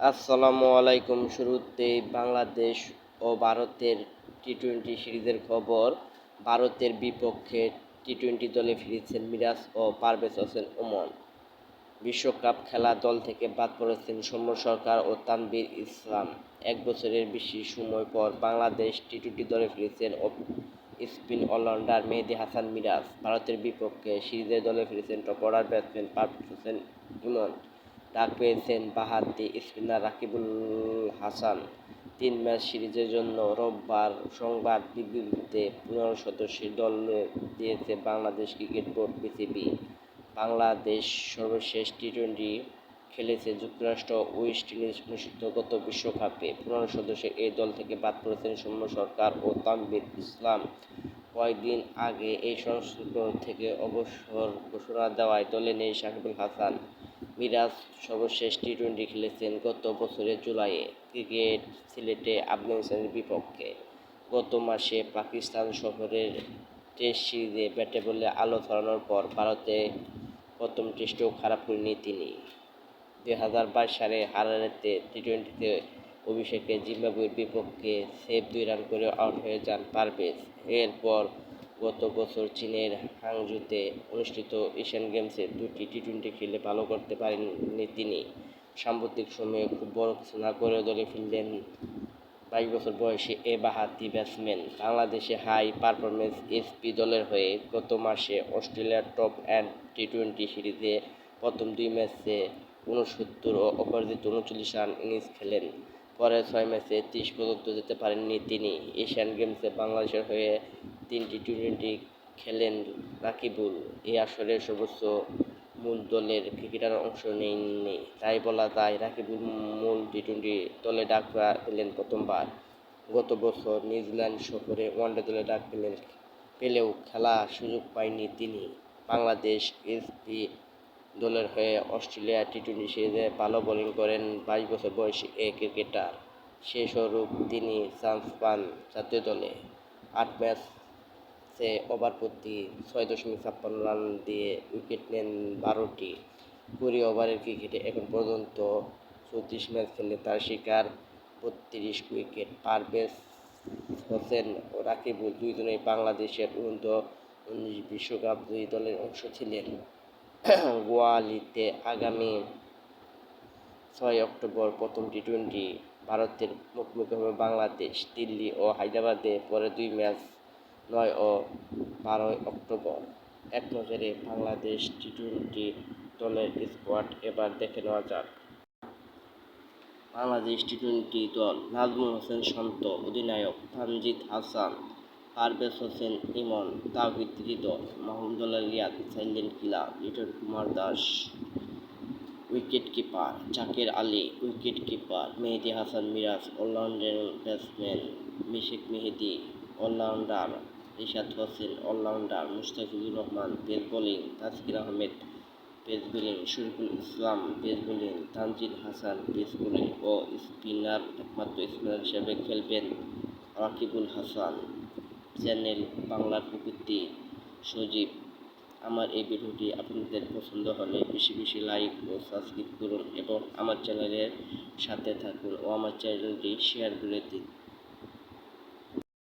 আসসালামু আলাইকুম শুরুতেই বাংলাদেশ ও ভারতের টি টোয়েন্টি সিরিজের খবর। ভারতের বিপক্ষে টি টোয়েন্টি দলে ফিরেছেন মিরাজ ও পারভেজ হোসেন ওমন বিশ্বকাপ খেলা দল থেকে বাদ পড়েছেন সৌম্য সরকার ও তানভীর ইসলাম। এক বছরের বেশি সময় পর বাংলাদেশ টি টোয়েন্টি দলে ফিরেছেন স্পিন অলরাউন্ডার মেহেদি হাসান মিরাজ। ভারতের বিপক্ষে সিরিজের দলে ফিরেছেন top order batsman Parvez Hossain Emon ডাক পেয়েছেন বাঁহাতি স্পিনার রাকিবুল হাসান। তিন ম্যাচ সিরিজের জন্য রোববার সংবাদ বিবৃতিতে পনেরো সদস্যের দল দিয়েছে Bangladesh cricket board BCB. Bangladesh সর্বশেষ টি টোয়েন্টি খেলেছে যুক্তরাষ্ট্র ওয়েস্ট ইন্ডিজ অনুষ্ঠিত গত বিশ্বকাপে। পনেরো সদস্যের এই দল থেকে বাদ পড়েছেন সৌম্য সরকার ও তানভীর ইসলাম। কয়েকদিন আগে এই সংস্করণ থেকে অবসর ঘোষণা দেওয়ায় দলে নেই সাকিবুল হাসান। মিরাজ সর্বশেষ টি টোয়েন্টি খেলেছেন গত বছরের জুলাইয়ে। ক্রিকেট সিলেটে আফগানিস্তানের বিপক্ষে। গত মাসে পাকিস্তান সফরের টেস্ট সিরিজে ব্যাটে বলে আলো ছড়ানোর পর ভারতে প্রথম টেস্টেও খারাপ করেনি তিনি। দুই হাজার বাইশ সালে হারারেতে টি টোয়েন্টিতে অভিষেকে জিম্বাবুয়ের বিপক্ষে সেভ দুই রান করে আউট হয়ে যান পারভেজ। এরপর গত বছর চীনের হাংজুতে অনুষ্ঠিত এশিয়ান গেমসে দুটি টি টোয়েন্টি খেলে ভালো করতে পারেননি তিনি। সাম্প্রতিক সময়ে খুব বড় কিছু না করেও দলে ফিরলেন বাইশ বছর বয়সে এ বাহাতি ব্যাটসম্যান। বাংলাদেশে হাই পারফরমেন্স এসপি দলের হয়ে গত মাসে অস্ট্রেলিয়ার টপ অ্যান্ড টি টোয়েন্টি সিরিজে প্রথম দুই ম্যাচে উনসত্তর ও অপরাজিত উনচল্লিশ রান ইনিংস খেলেন। পরে ছয় ম্যাচে ত্রিশ পর্যন্ত যেতে পারেননি তিনি। এশিয়ান গেমসে বাংলাদেশের হয়ে তিনটি টি টোয়েন্টি খেলেন রাকিবুল। এই আসরে সর্বোচ্চ মূল দলের ক্রিকেটার অংশ নেননি তাই বলা যায়, রাকিবুল মূল টি টোয়েন্টি দলে ডাক পেলেন প্রথমবার। গত বছর নিউজিল্যান্ড সফরে ওয়ানডে দলে ডাক পেলেন, পেলেও খেলার সুযোগ পায়নি তিনি। বাংলাদেশ এসপি দলের হয়ে অস্ট্রেলিয়া টি টোয়েন্টি সিরিজে ভালো বোলিং করেন বাইশ বছর বয়সী এ ক্রিকেটার। সেই স্বরূপ তিনি চান্স পান জাতীয় দলে। আট ম্যাচে ওভার প্রতি ছয় দশমিক ছাপ্পান্ন রান দিয়ে উইকেট নেন বারোটি কুড়ি ওভারের ক্রিকেটে এখন পর্যন্ত চৌত্রিশ ম্যাচ খেলে তার শিকার বত্রিশ উইকেট। পারভেজ হোসেন ও রাকিবুল দুইজনেই বাংলাদেশের উন্নত উনিশ বিশ্বকাপ দুই দলের অংশ ছিলেন। গোয়ালিতে আগামী ছয় অক্টোবর প্রথম টি টোয়েন্টি ভারতের মুখোমুখি হবে বাংলাদেশ। দিল্লি ও হায়দ্রাবাদে পরে দুই ম্যাচ নয় ও বারোই অক্টোবর। এক নজরে বাংলাদেশ টি টোয়েন্টি দলের স্কোয়াড এবার দেখে নেওয়া যাক। বাংলাদেশ টি টোয়েন্টি দল নাজমুল হোসেন শান্ত অধিনায়ক তানজিদ হাসান, পারভেজ হোসেন ইমন, Towhid Hridoy Mahmudullah Riyad silent killer, Liton Kumar Das. Wicket keeper Jaker Ali wicket keeper Mehedi Hasan Miraz, allrounder batsman Mishek Mehedi, allrounder Rishad Hossain allrounder Mustafizur Rahman, pace bowling Taskin Ahmed, pace bowling Shoriful Islam, pace bowling Tanzid Hasan, pace bowling ও spinner একমাত্র spinner হিসেবে খেলবেন Rakibul Hasan. Channel বাংলার প্রকৃতি, সজীব। আমার এই ভিডিওটি আপনাদের পছন্দ হলে বেশি বেশি লাইক ও সাবস্ক্রাইব করুন এবং আমার চ্যানেলের সাথে থাকুন ও আমার চ্যানেলটি শেয়ার করে দিন।